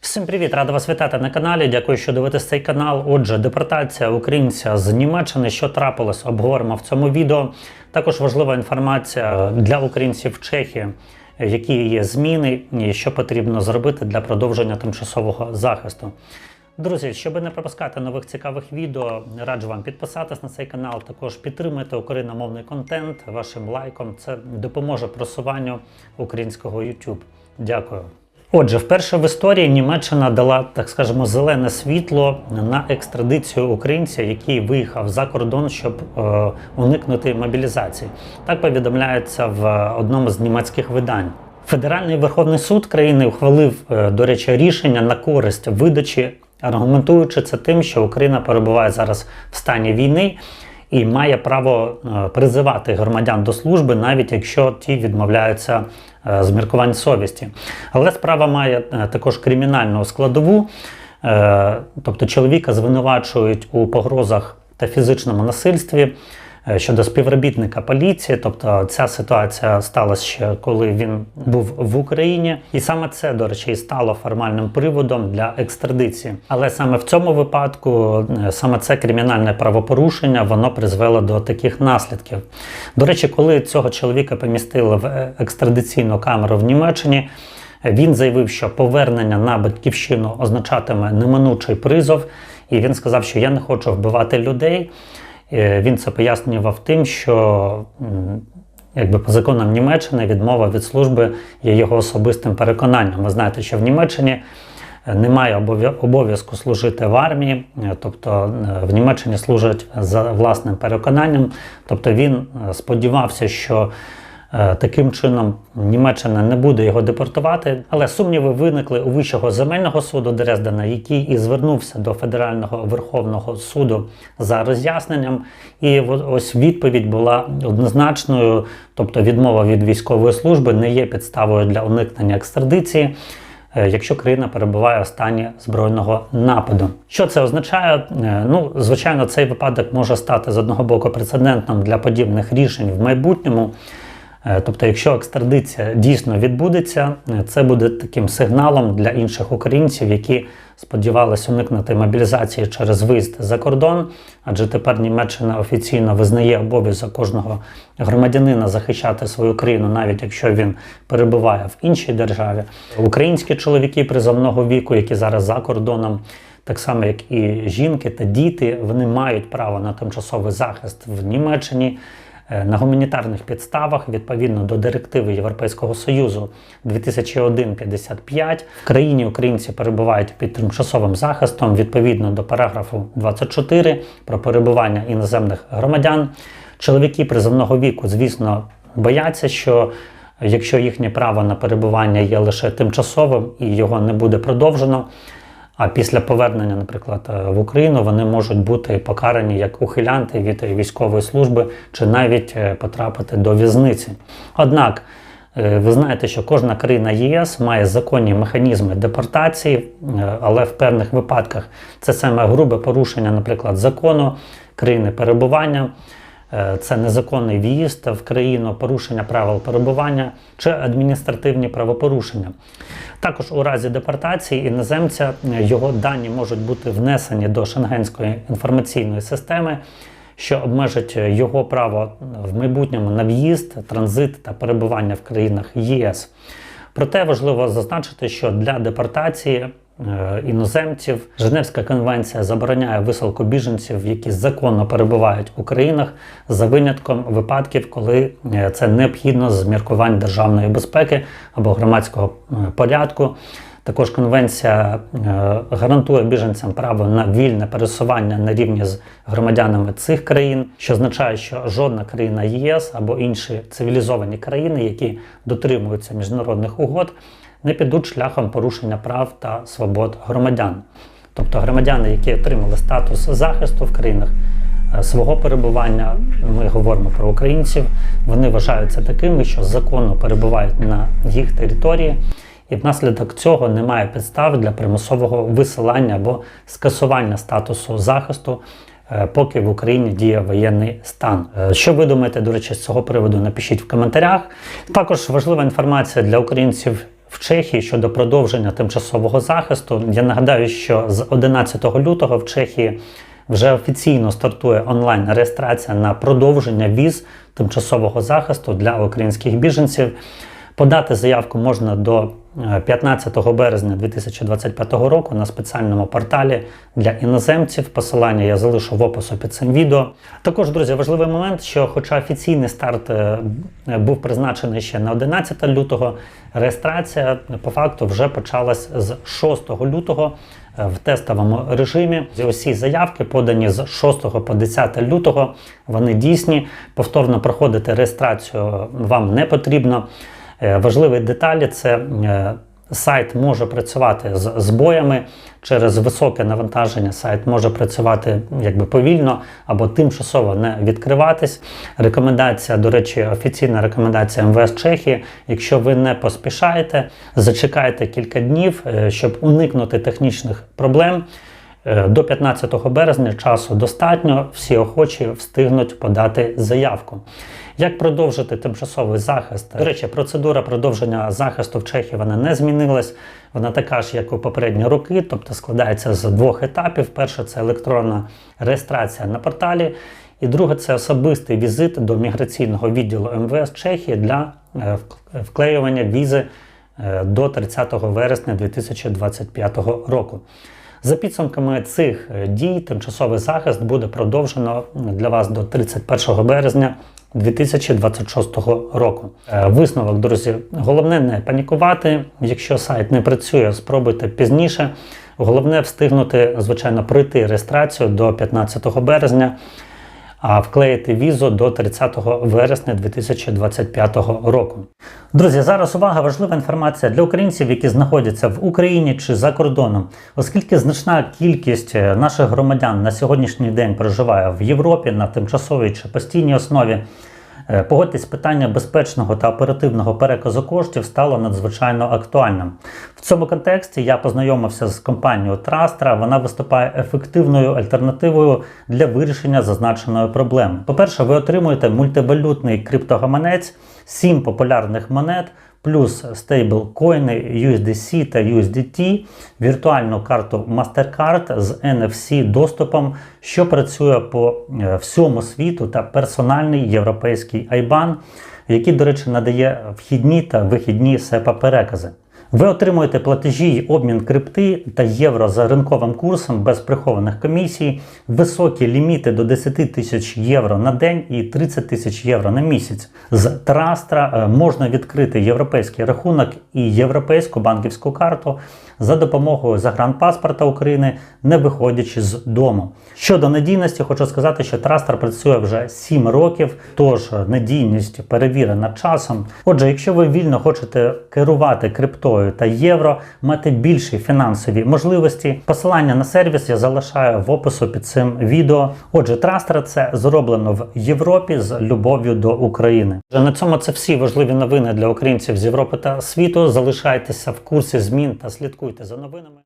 Всім привіт, рада вас вітати на каналі. Дякую, що дивитесь цей канал. Отже, депортація українця з Німеччини, що трапилось, обговоримо в цьому відео. Також важлива інформація для українців в Чехії, які є зміни і що потрібно зробити для продовження тимчасового захисту. Друзі, щоб не пропускати нових цікавих відео, раджу вам підписатись на цей канал. Також підтримуйте україномовний контент вашим лайком. Це допоможе просуванню українського YouTube. Дякую. Отже, вперше в історії Німеччина дала, так скажемо, зелене світло на екстрадицію українця, який виїхав за кордон, щоб е, уникнути мобілізації. Так повідомляється в одному з німецьких видань. Федеральний Верховний суд країни ухвалив, е, до речі, рішення на користь видачі, аргументуючи це тим, що Україна перебуває зараз в стані війни і має право е, призивати громадян до служби, навіть якщо ті відмовляються е, з міркувань совісті. Але справа має е, також кримінальну складову, тобто чоловіка звинувачують у погрозах та фізичному насильстві. Е, Щодо співробітника поліції, тобто ця ситуація сталася ще коли він був в Україні, і саме це, до речі, і стало формальним приводом для екстрадиції. Але саме в цьому випадку, е, саме це кримінальне правопорушення, воно призвело до таких наслідків. До речі, коли цього чоловіка помістили в е, екстрадиційну камеру в Німеччині. Він заявив, що повернення на батьківщину означатиме неминучий призов, і він сказав, що я не хочу вбивати людей. Е, Він це пояснював тим, що якби по законам Німеччини відмова від служби є його особистим переконанням. Ви знаєте, що в Німеччині е, немає обов'язку служити в армії, е, тобто в Німеччині служать за власним переконанням. Тобто він сподівався, що Таким чином Німеччина не буде його депортувати, але сумніви виникли у Вищого земельного суду Дрездена, який і звернувся до Федерального Верховного суду за роз'ясненням. І ось відповідь була однозначною, тобто відмова від військової служби не є підставою для уникнення екстрадиції. е, Якщо країна перебуває в стані збройного нападу, що це означає? Е, Ну, звичайно, цей випадок може стати з одного боку прецедентом для подібних рішень в майбутньому. Е, Тобто, якщо екстрадиція дійсно відбудеться, е, це буде таким сигналом для інших українців, які сподівалися уникнути мобілізації через виїзд за кордон, адже тепер Німеччина офіційно визнає обов'язок кожного громадянина захищати свою країну, навіть якщо він перебуває в іншій державі. Українські чоловіки призовного віку, які зараз за кордоном. Так само, як і жінки та діти, вони мають право на тимчасовий захист в Німеччині на гуманітарних підставах відповідно до директиви Європейського Союзу 2001-55. В країні українці перебувають під тимчасовим захистом відповідно до параграфу 24 про перебування іноземних громадян. Чоловіки призовного віку, звісно, бояться, що якщо їхнє право на перебування є лише тимчасовим і його не буде продовжено. А після повернення, наприклад, е, в Україну вони можуть бути покарані як ухилянти від військової служби чи навіть е, потрапити до в'язниці. Однак, е, ви знаєте, що кожна країна ЄС має законні механізми депортації, але в певних випадках це саме грубе порушення, наприклад, закону країни перебування. Е, Це незаконний в'їзд в країну, порушення правил перебування чи адміністративні правопорушення. Також у разі депортації іноземця е, його дані можуть бути внесені до Шенгенської інформаційної системи, що обмежить е, його право в майбутньому на в'їзд, транзит та перебування в країнах ЄС. Проте важливо зазначити, що для депортації іноземців Женевська конвенція забороняє висилку біженців, які законно перебувають у країнах, за винятком випадків, коли е, це необхідно з міркувань державної безпеки або громадського е, порядку. Також конвенція е, гарантує біженцям право на вільне пересування на рівні з громадянами цих країн, що означає, що жодна країна ЄС або інші цивілізовані країни, які дотримуються міжнародних угод, не підуть шляхом порушення прав та свобод громадян. Тобто громадяни, які отримали статус захисту в країнах е, свого перебування, ми говоримо про українців, вони вважаються такими, що законно перебувають на їх території, і внаслідок цього немає підстав для примусового висилання або скасування статусу захисту. е, Поки в Україні діє воєнний стан. Е, Що ви думаєте, до речі, з цього приводу напишіть в коментарях. Також важлива інформація для українців в Чехії щодо продовження тимчасового захисту. Я нагадаю, що з 11 лютого в Чехії вже офіційно стартує онлайн реєстрація на продовження віз тимчасового захисту для українських біженців. Подати заявку можна до 15 березня 2025 року на спеціальному порталі для іноземців. Посилання я залишу в опису під цим відео. Також, друзі, важливий момент, що, хоча офіційний старт е, був призначений ще на 11 лютого, реєстрація по факту вже почалась з 6 лютого е, в тестовому режимі. Усі заявки подані з 6 по 10 лютого. Вони дійсні. Повторно проходити реєстрацію вам не потрібно. Е, Важливі деталі це е, сайт може працювати з збоями через високе навантаження. Сайт може працювати якби повільно або тимчасово не відкриватись. Рекомендація, до речі, офіційна рекомендація МВС Чехії. Якщо ви не поспішаєте, зачекайте кілька днів, е, щоб уникнути технічних проблем. Е, До 15 березня часу достатньо, всі охочі встигнуть подати заявку. Як продовжити тимчасовий захист? До речі, процедура продовження захисту в Чехії вона не змінилась. Вона така ж, як у попередні роки, тобто складається з двох етапів. Перше це електронна реєстрація на порталі, і друге це особистий візит до міграційного відділу МВС Чехії для е, вклеювання візи е, до 30 вересня 2025 року. За підсумками цих е, дій, тимчасовий захист буде продовжено для вас до 31 березня 2026 року. Е, Висновок, друзі, головне не панікувати. Якщо сайт не працює, спробуйте пізніше. Головне встигнути, звичайно, пройти реєстрацію до 15 березня, вклеїти візу до 30 вересня 2025 року. Друзі, зараз увага, важлива інформація для українців, які знаходяться в Україні чи за кордоном, оскільки значна кількість е, наших громадян на сьогоднішній день проживає в Європі на тимчасовій чи постійній основі. Е, Погодьтесь, питання безпечного та оперативного переказу коштів стало надзвичайно актуальним. В цьому контексті я познайомився з компанією Трастра. Вона виступає ефективною альтернативою для вирішення зазначеної проблеми. По-перше, ви отримуєте мультивалютний криптогаманець, 7 популярних монет. Плюс стейблкоїни USDC та USDT, віртуальну карту MasterCard з NFC доступом, що працює по е, всьому світу, та персональний європейський IBAN, який, до речі, надає вхідні та вихідні SEPA перекази. Ви отримуєте платежі й обмін крипти та євро за ринковим курсом без прихованих комісій, високі ліміти до 10 тисяч євро на день і 30 тисяч євро на місяць. З Трастра е, можна відкрити європейський рахунок і європейську банківську карту за допомогою загранпаспорта України, не виходячи з дому. Щодо надійності, хочу сказати, що Трастер працює вже 7 років, тож надійність перевірена часом. Отже, якщо ви вільно хочете керувати криптою та євро, мати більші фінансові можливості, посилання на сервіс я залишаю в опису під цим відео. Отже, Трастер це зроблено в Європі з любов'ю до України. Вже на цьому це всі важливі новини для українців з Європи та світу. Залишайтеся в курсі змін та слідкуйте за новинами.